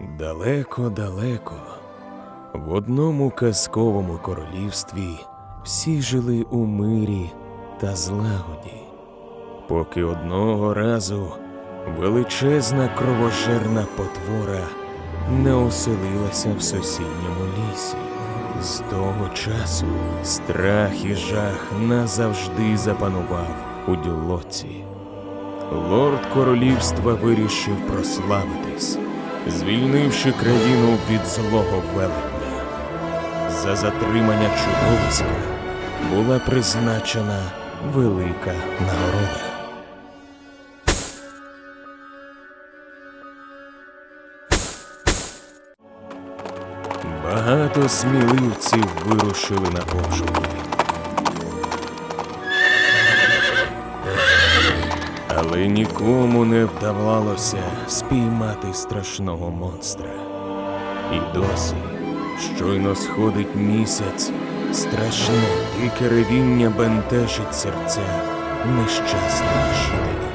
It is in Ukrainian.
Далеко-далеко, в одному казковому королівстві всі жили у мирі та злагоді, поки одного разу величезна кровожерна потвора не оселилася в сусідньому лісі. З того часу страх і жах назавжди запанував у дюлоці. Лорд королівства вирішив прославитись, звільнивши країну від злого велетня. За затримання чудовиська була призначена велика нагорода. Багато сміливців вирушили на пошуки. Але нікому не вдавалося спіймати страшного монстра. І досі, щойно сходить місяць, страшне дике ревіння бентежить серця нещасних жителів.